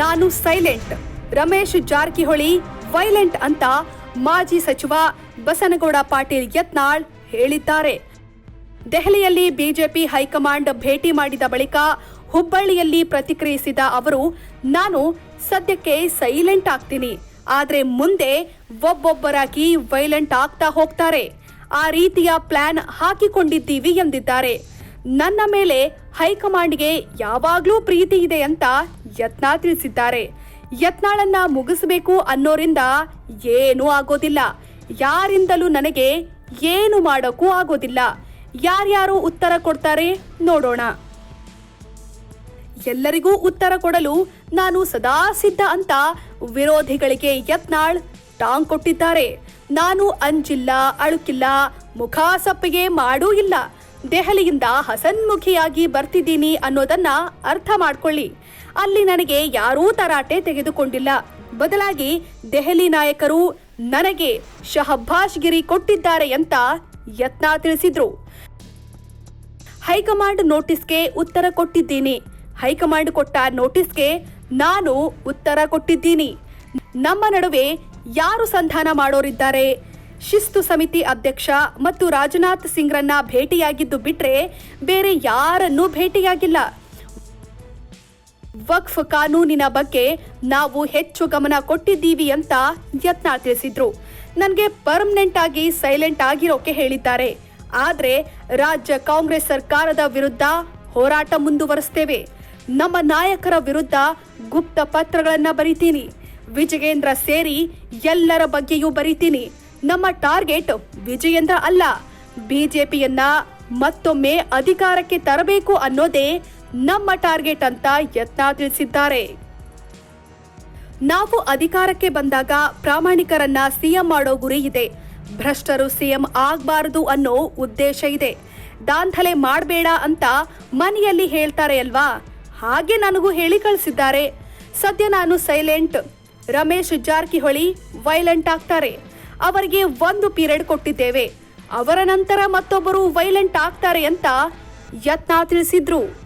ನಾನು silent. Ramesh Jarkiholi violent ಅಂತ ಮಾಜಿ ಸಚಿವ ಬಸನಗೌಡ ಪಾಟೀಲ್ ಯತ್ನಾಳ್ ಹೇಳಿದ್ದಾರೆ. ದೆಹಲಿಯಲ್ಲಿ ಬಿಜೆಪಿ ಹೈಕಮಾಂಡ್ ಭೇಟಿ ಮಾಡಿದ ಬಳಿಕ ಹುಬ್ಬಳ್ಳಿಯಲ್ಲಿ ಪ್ರತಿಕ್ರಿಯಿಸಿದ ಅವರು, ನಾನು ಸದ್ಯಕ್ಕೆ ಸೈಲೆಂಟ್ ಆಗ್ತೀನಿ. ಆದರೆ ಮುಂದೆ ಒಬ್ಬೊಬ್ಬರಾಗಿ ವೈಲೆಂಟ್ ಆಗ್ತಾ ಹೋಗ್ತಾರೆ. ಆ ರೀತಿಯ ಪ್ಲಾನ್ ಹಾಕಿಕೊಂಡಿದ್ದೀವಿ ಎಂದಿದ್ದಾರೆ. ನನ್ನ ಮೇಲೆ ಹೈಕಮಾಂಡ್ಗೆ ಯಾವಾಗ್ಲೂ ಪ್ರೀತಿ ಇದೆ ಅಂತ ಯತ್ನ ತಿಳಿಸಿದ್ದಾರೆ. ಯತ್ನಾಳನ್ನ ಮುಗಿಸಬೇಕು ಅನ್ನೋರಿಂದ ಏನೂ ಆಗೋದಿಲ್ಲ. ಯಾರಿಂದಲೂ ನನಗೆ ಏನು ಮಾಡೋಕ್ಕೂ ಆಗೋದಿಲ್ಲ. ಯಾರ್ಯಾರು ಉತ್ತರ ಕೊಡ್ತಾರೆ ನೋಡೋಣ. ಎಲ್ಲರಿಗೂ ಉತ್ತರ ಕೊಡಲು ನಾನು ಸದಾ ಸಿದ್ಧ ಅಂತ ವಿರೋಧಿಗಳಿಗೆ ಯತ್ನಾಳ್ ಟಾಂಗ್ ಕೊಟ್ಟಿದ್ದಾರೆ. ನಾನು ಅಂಜಿಲ್ಲ, ಅಳುಕಿಲ್ಲ ಮುಖಾಸಪ್ಪಿಗೆ ಮಾಡೂ ಇಲ್ಲ. ದೆಹಲಿಯಿಂದ ಹಸನ್ಮುಖಿಯಾಗಿ ಬರ್ತಿದ್ದೀನಿ ಅನ್ನೋದನ್ನ ಅರ್ಥ ಮಾಡ್ಕೊಳ್ಳಿ. ಅಲ್ಲಿ ನನಗೆ ಯಾರೂ ತರಾಟೆ ತೆಗೆದುಕೊಂಡಿಲ್ಲ. ಬದಲಾಗಿ ದೆಹಲಿ ನಾಯಕರು ನನಗೆ ಶಹಬ್ಬಾಷ್ಗಿರಿ ಕೊಟ್ಟಿದ್ದಾರೆ ಅಂತ ಯತ್ನ ತಿಳಿಸಿದ್ರು. ಹೈಕಮಾಂಡ್ ನೋಟಿಸ್ಗೆ ಉತ್ತರ ಕೊಟ್ಟಿದ್ದೀನಿ. ಹೈಕಮಾಂಡ್ ಕೊಟ್ಟ ನೋಟಿಸ್ಗೆ ನಾನು ಉತ್ತರ ಕೊಟ್ಟಿದ್ದೀನಿ. ನಮ್ಮ ನಡುವೆ ಯಾರು ಸಂಧಾನ ಮಾಡೋರಿದ್ದಾರೆ? ಶಿಸ್ತು ಸಮಿತಿ ಅಧ್ಯಕ್ಷ ಮತ್ತು ರಾಜನಾಥ್ ಸಿಂಗ್ರನ್ನ ಭೇಟಿಯಾಗಿದ್ದು ಬಿಟ್ರೆ ಬೇರೆ ಯಾರನ್ನೂ ಭೇಟಿಯಾಗಿಲ್ಲ. ವಕ್ಫ್ ಕಾನೂನಿನ ಬಗ್ಗೆ ನಾವು ಹೆಚ್ಚು ಗಮನ ಕೊಟ್ಟಿದ್ದೀವಿ ಅಂತ ಯತ್ನ ತಿಳಿಸಿದ್ರು. ನನಗೆ ಪರ್ಮನೆಂಟ್ ಆಗಿ ಸೈಲೆಂಟ್ ಆಗಿರೋಕೆ ಹೇಳಿದ್ದಾರೆ. ಆದ್ರೆ ರಾಜ್ಯ ಕಾಂಗ್ರೆಸ್ ಸರ್ಕಾರದ ವಿರುದ್ಧ ಹೋರಾಟ ಮುಂದುವರಿಸ್ತೇವೆ. ನಮ್ಮ ನಾಯಕರ ವಿರುದ್ಧ ಗುಪ್ತ ಪತ್ರಗಳನ್ನು ಬರಿತೀನಿ. ವಿಜಯೇಂದ್ರ ಸೇರಿ ಎಲ್ಲರ ಬಗ್ಗೆಯೂ ಬರಿತೀನಿ. ನಮ್ಮ ಟಾರ್ಗೆಟ್ ವಿಜಯೇಂದ್ರ ಅಲ್ಲ. ಬಿಜೆಪಿಯನ್ನ ಮತ್ತೊಮ್ಮೆ ಅಧಿಕಾರಕ್ಕೆ ತರಬೇಕು ಅನ್ನೋದೇ ನಮ್ಮ ಟಾರ್ಗೆಟ್ ಅಂತ ಯತ್ನ ತಿಳಿಸಿದ್ದಾರೆ. ನಾವು ಅಧಿಕಾರಕ್ಕೆ ಬಂದಾಗ ಪ್ರಾಮಾಣಿಕರನ್ನ ಸಿಎಂ ಮಾಡೋ ಗುರಿ ಇದೆ. ಭ್ರಷ್ಟರು ಸಿಎಂ ಆಗಬಾರದು ಅನ್ನೋ ಉದ್ದೇಶ ಇದೆ. ದಾಂಧಲೆ ಮಾಡಬೇಡ ಅಂತ ಮನೆಯಲ್ಲಿ ಹೇಳ್ತಾರೆ ಅಲ್ವಾ? ಹಾಗೆ ನನಗೂ ಹೇಳಿ ಕಳಿಸಿದ್ದಾರೆ. ಸದ್ಯ ನಾನು ಸೈಲೆಂಟ್. ರಮೇಶ್ ಜಾರಕಿಹೊಳಿ ವೈಲೆಂಟ್ ಆಗ್ತಾರೆ. ಅವರಿಗೆ ಒಂದು ಪೀರಿಯಡ್ ಕೊಟ್ಟಿದ್ದೇವೆ. ಅವರ ನಂತರ ಮತ್ತೊಬ್ಬರು ವೈಲೆಂಟ್ ಆಗ್ತಾರೆ ಅಂತ ಯತ್ನ ತಿಳಿಸಿದ್ರು.